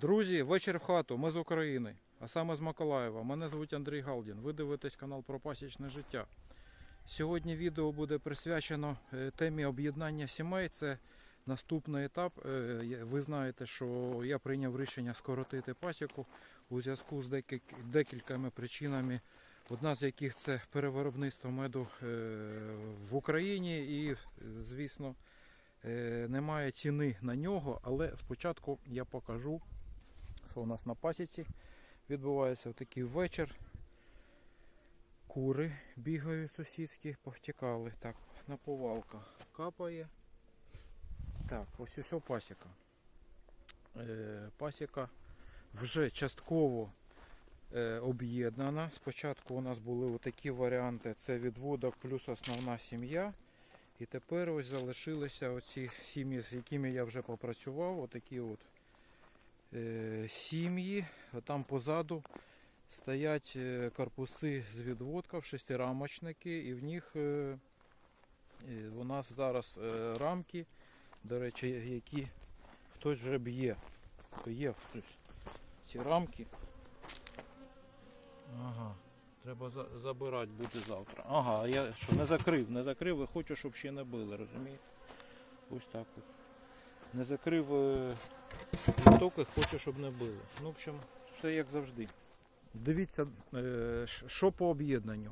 Друзі, вечір в хату. Ми з України, а саме з Миколаєва. Мене звуть Андрій Галдін. Ви дивитесь канал про пасічне життя. Сьогодні відео буде присвячено е, темі об'єднання сімей. Це наступний етап. Е, Ви знаєте, що я прийняв рішення скоротити пасіку у зв'язку з декіль- декількома причинами. Одна з яких це перевиробництво меду е, в Україні і, звісно, немає ціни на нього, але спочатку я покажу, що у нас на пасіці відбувається такий вечір. Кури бігають сусідські, повтікали. Так, наповалка капає. Так, ось ось пасіка. Е, пасіка вже частково е, об'єднана. Спочатку у нас були такі варіанти: це відводок плюс основна сім'я. І тепер ось залишилися оці сім'ї, з якими я вже попрацював. Отакі от е, сім'ї. Там позаду стоять е, корпуси з відводків, шестирамочники, і в них е, у нас зараз е, рамки, до речі, які хтось вже б'є. Є. Ці рамки. Ага. Треба за- забирати буде завтра. Ага, я що не закрив, не закрив і хочу, щоб ще не били, розумієте? Ось так от. Не закрив е, літоки, хочу, щоб не били. Ну, в общем, все як завжди. Дивіться, е, що по об'єднанню.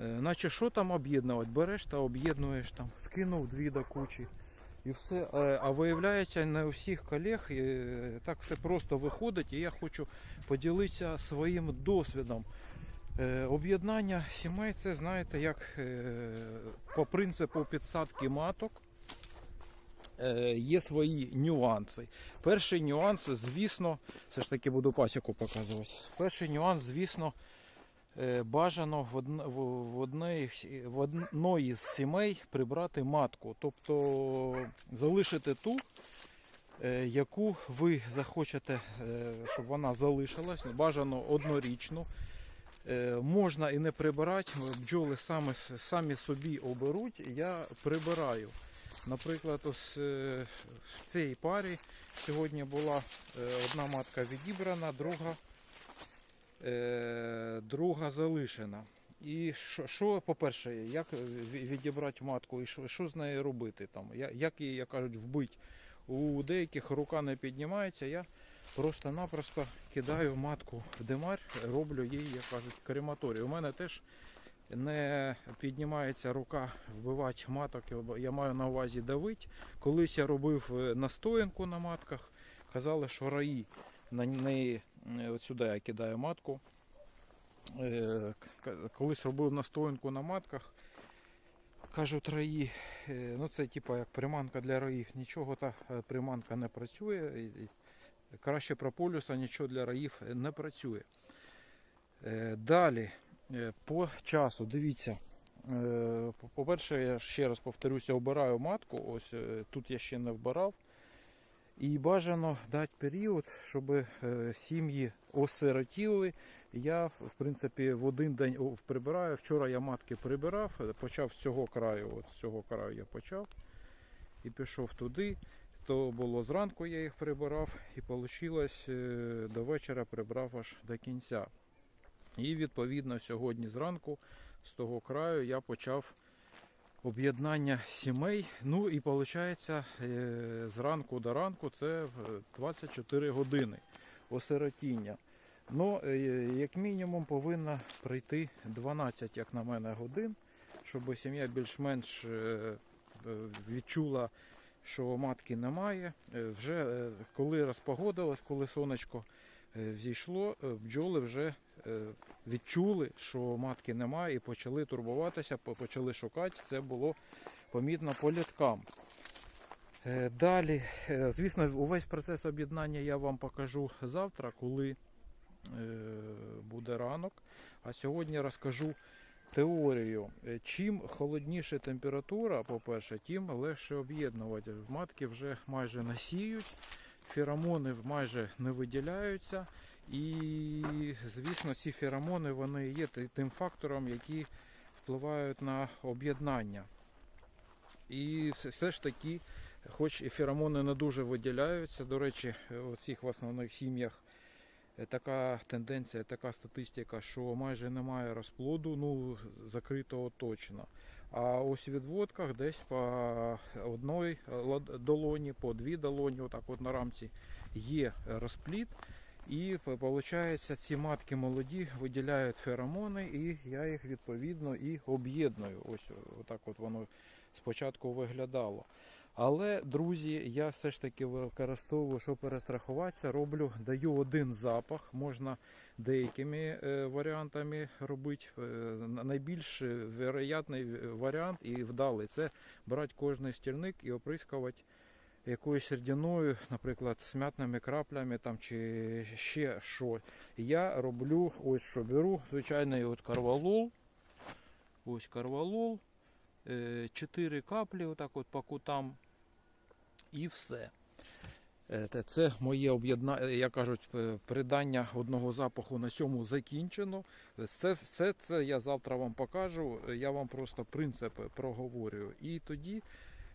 Е, Наче що там об'єднувати? Береш та об'єднуєш там, скинув дві до кучі. І все. Е, А виявляється, не у всіх колег так все просто виходить, і я хочу поділитися своїм досвідом. Об'єднання сімей це, знаєте, як по принципу підсадки маток є свої нюанси. Перший нюанс, звісно, все ж таки буду пасіку показувати. Перший нюанс, звісно, е, бажано в, одн, в, одної, в одної з сімей прибрати матку. Тобто залишити ту, е, яку ви захочете, е, щоб вона залишилась, бажано однорічну. Е, Можна і не прибирати, бджоли самі, самі собі оберуть, я прибираю. Наприклад, ось е, в цій парі сьогодні була е, одна матка відібрана, друга, е, друга залишена. І що, що по-перше, як відібрати матку і що, що з нею робити? Там, як її, як кажуть, вбити? У деяких рука не піднімається, я просто-напросто кидаю матку в димар, роблю їй, як кажуть, крематорій. У мене теж не піднімається рука вбивати маток, я маю на увазі давить. Колись я робив е, настоянку на матках, казали, що раї на неї, е, от сюди я кидаю матку. Е, Колись робив настоянку на матках. Кажуть, раї, ну це типа як приманка для раїв. Нічого та приманка не працює. Краще прополюса нічого для раїв не працює. Далі, по часу, дивіться. Е, по- По-перше, я ще раз повторюся, обираю матку. Ось е, тут я ще не вбирав. І бажано дати період, щоб е, сім'ї осиротіли. Я, в принципі, в один день прибираю. Вчора я матки прибирав, е, почав з цього краю, от з цього краю я почав і пішов туди. То було зранку, я їх прибирав, і вийшло до вечора прибрав аж до кінця. І відповідно сьогодні зранку з того краю я почав об'єднання сімей. Ну і виходить, зранку до ранку це е, 24 години осиротіння. Ну, е, як мінімум, повинна пройти 12, як на мене, годин, щоб сім'я більш-менш е, е, відчула, що матки немає. Е, Вже е, коли розпогодилось, коли сонечко е, взійшло, е, бджоли вже е, відчули, що матки немає, і почали турбуватися, почали шукати. Це було помітно по літкам. Е, Далі, е, звісно, увесь процес об'єднання я вам покажу завтра, коли е, буде ранок. А сьогодні розкажу теорію. Е, Чим холодніша температура, по-перше, тим легше об'єднувати. Матки вже майже насіють, феромони майже не виділяються. І, звісно, ці феромони вони є тим фактором, які впливають на об'єднання. І все- ж таки хоч і феромони не дуже виділяються. До речі, у в основних сім'ях е, така тенденція, така статистика, що майже немає розплоду, ну закритого точно. А ось у відводках десь по одній долоні, по дві долоні, отак от на рамці є розплід. І виходить, ці матки молоді виділяють феромони, і я їх відповідно і об'єдную. Ось отак от воно спочатку виглядало. Але, друзі, я все ж таки використовую, щоб перестрахуватися, роблю, даю один запах. Можна деякими е, варіантами робити. Е, найбільш е, вероятний варіант і вдалий це брати кожний стільник і оприскувати якоюсь рідиною, наприклад, з м'ятними краплями там, чи ще що. Я роблю ось що беру, звичайний от карвалол. Ось карвалол. 4 каплі, отак от по кутам. І все. Е, Це моє об'єднання, як кажуть, е, придання одного запаху на цьому закінчено. Це, все це я завтра вам покажу. Е, Я вам просто принципи проговорюю. І тоді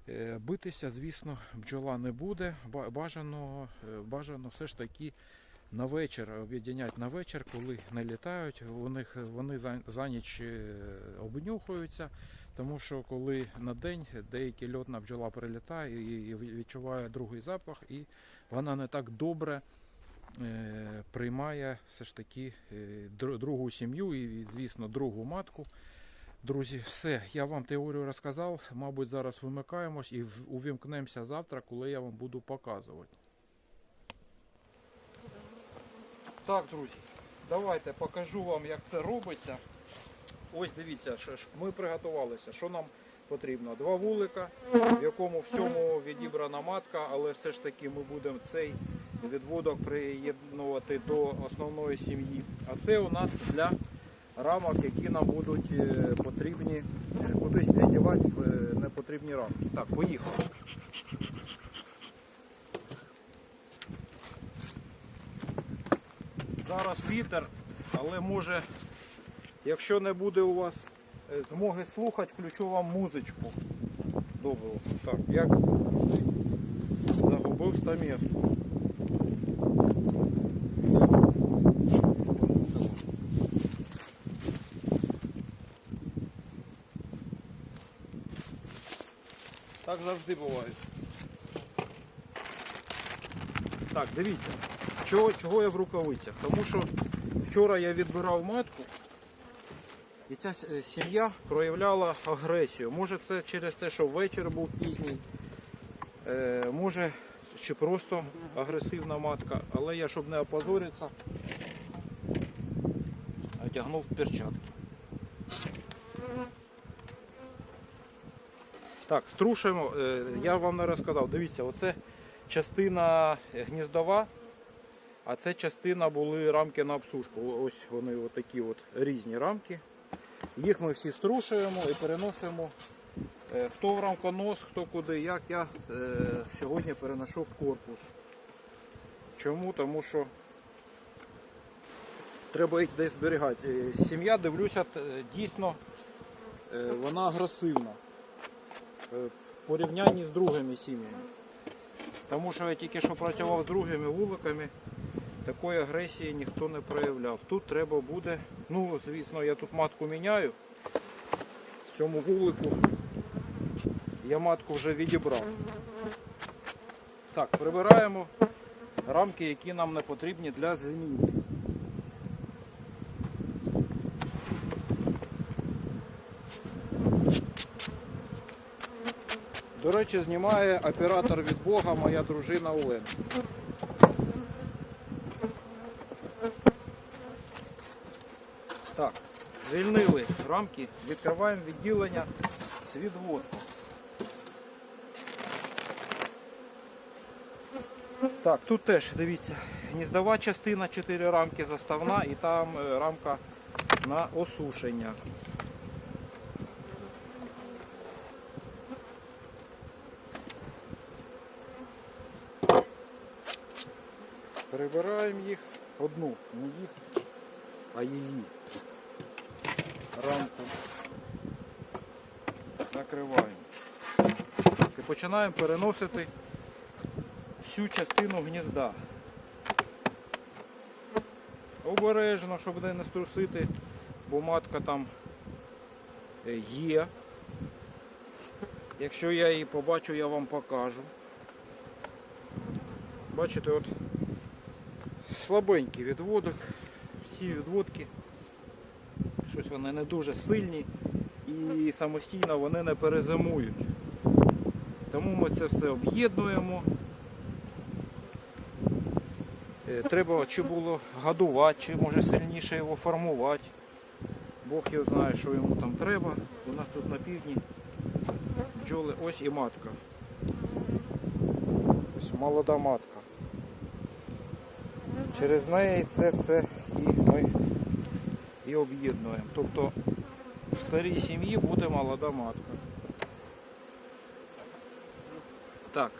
е, битися, звісно, бджола не буде. Ба- Бажано, е, бажано все ж таки на вечір об'єднять на вечір, коли не літають. Них вони за, за ніч е, обнюхуються. Тому що коли на день деякі льотна бджола прилітає і відчуває другий запах, і вона не так добре е, приймає все ж таки е, другу сім'ю і, звісно, другу матку. Друзі, все, я вам теорію розказав. Мабуть, зараз вимикаємось і увімкнемося завтра, коли я вам буду показувати. Так, друзі, давайте покажу вам, як це робиться. Ось дивіться, що ж ми приготувалися. Що нам потрібно? Два вулика, в якому всьому відібрана матка, але все ж таки ми будемо цей відводок приєднувати до основної сім'ї. А це у нас для рамок, які нам будуть е, потрібні е, кудись дівати е, непотрібні рамки. Так, поїхали. Зараз вітер, але може Якщо не буде у вас е, змоги слухати, включу вам музичку. Доброго. Так, як загубив стамеску. Так завжди буває. Так, дивіться, чого, чого я в рукавицях? Тому що вчора я відбирав матку. І ця е, сім'я проявляла агресію. Може це через те, що вечір був пізній, е, може чи просто агресивна матка, але я, щоб не опозоритися, одягнув перчатки. Так, струшуємо, Е, я вам не розказав. Дивіться, оце частина гніздова, а це частина були рамки на обсушку. Ось вони отакі от різні рамки. Їх ми всі струшуємо і переносимо е, хто в рамконос, хто куди, як я е, сьогодні переношу в корпус. Чому? Тому що треба їх десь зберігати. Е, Сім'я, дивлюся, дійсно вона агресивна в порівнянні з другими сім'ями. Тому що я тільки що працював з другими вуликами, такої агресії ніхто не проявляв. Тут треба буде, ну звісно, я тут матку міняю. В цьому вулику я матку вже відібрав. Так, прибираємо рамки, які нам не потрібні для зимівлі. До речі, знімає оператор від Бога, моя дружина Олена. Так, звільнили рамки, відкриваємо відділення з відводку. Так, тут теж дивіться, гніздова частина, 4 рамки заставна і там е, рамка на осушення. Прибираємо їх одну, не їх, а її рамку. Закриваємо. і починаємо переносити всю частину гнізда. Обережно, щоб не струсити, бо матка там е, є. Якщо я її побачу, я вам покажу. Бачите, от слабенький відводок, всі відводки, щось вони не дуже сильні і самостійно вони не перезимують. Тому ми це все об'єднуємо. Е, Треба чи було годувати, чи може сильніше його формувати. Бог його знає, що йому там треба. У нас тут на півдні бджоли, ось і матка. Ось молода матка. Через неї це все і ми і об'єднуємо. Тобто в старій сім'ї буде молода матка. Так.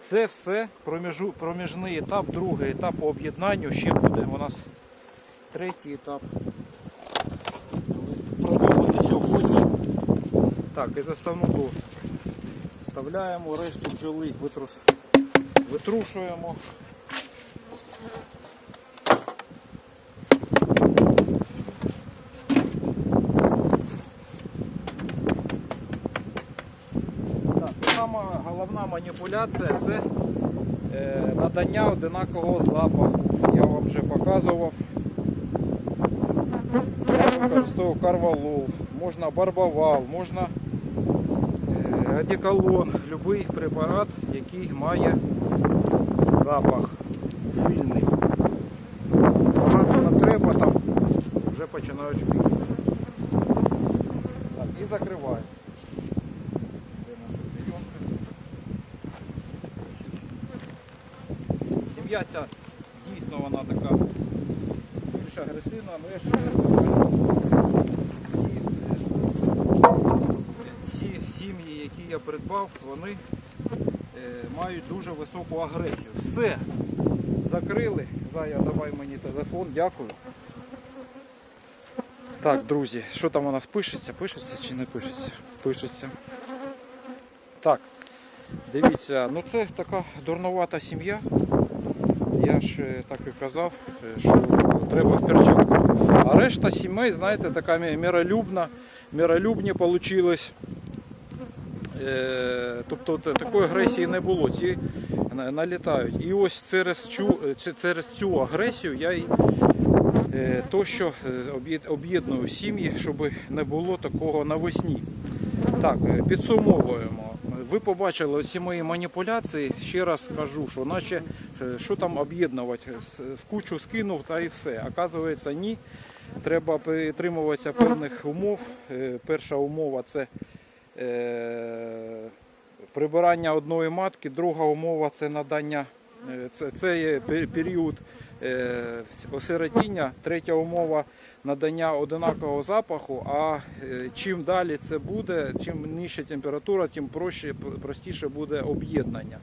Це все проміжний етап, другий етап по об'єднанню. Ще буде у нас третій етап. Продовжити сьогодні. Так, і заставну доску. Вставляємо решту бджоли, витрушуємо. Так, і сама головна маніпуляція це е, надання одинакового запаху. Я вам вже показував. Використовував карвалол, можна барбавал, можна е, одеколон, будь-який препарат, який має запах сильний. Багато не треба, там вже починають шпіти. І закриваємо. Сім'я дійсно вона така більш агресивна, але я ще ці сім'ї, які я придбав, вони е, мають дуже високу агресію. Все, закрили. Зая, давай мені телефон, дякую. Так, друзі, що там у нас пишеться? Пишеться чи не пишеться? Пишеться. Так, дивіться, ну це така дурнувата сім'я. Я ж так і казав, е, що треба в перчатках. А решта сімей, знаєте, така мі- миролюбна, миролюбні получилось. Е, тобто такої агресії не було. Ці налітають. І ось через цю, е, через цю агресію я е, то, що об'єдную сім'ї, щоб не було такого навесні. Так, підсумовуємо. Ви побачили ці мої маніпуляції. Ще раз скажу, що наче що там об'єднувати, в кучу скинув та і все. Оказується, ні. Треба притримуватися певних умов. Е, Перша умова це е, прибирання одної матки, друга умова це надання. е, Це, це є період е, осиротіння. Третя умова надання одинакового запаху. А е, чим далі це буде, чим нижча температура, тим проще, простіше буде об'єднання.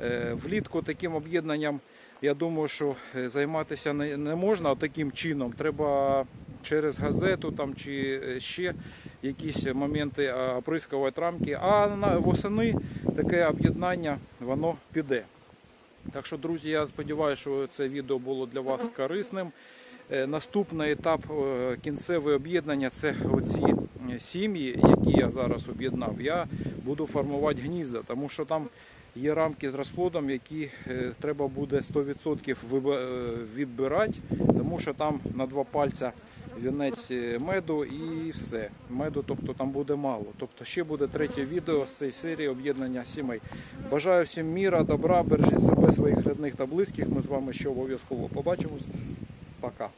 Е, Влітку таким об'єднанням, я думаю, що е, займатися не, можна таким чином. Треба через газету там чи ще якісь моменти оприскувати рамки. А восени таке об'єднання воно піде. Так що, друзі, я сподіваюся, що це відео було для вас корисним. Е, Наступний етап е, кінцеве об'єднання це оці е, сім'ї, які я зараз об'єднав. Я буду формувати гнізда, тому що там є рамки з розплодом, які треба буде 100% е, відбирати, тому що там на два пальця вінець меду і все. Меду, тобто там буде мало. Тобто ще буде третє відео з цієї серії об'єднання сімей. Бажаю всім міра, добра, бережіть себе, своїх рідних та близьких. Ми з вами ще обов'язково побачимось. pra cá.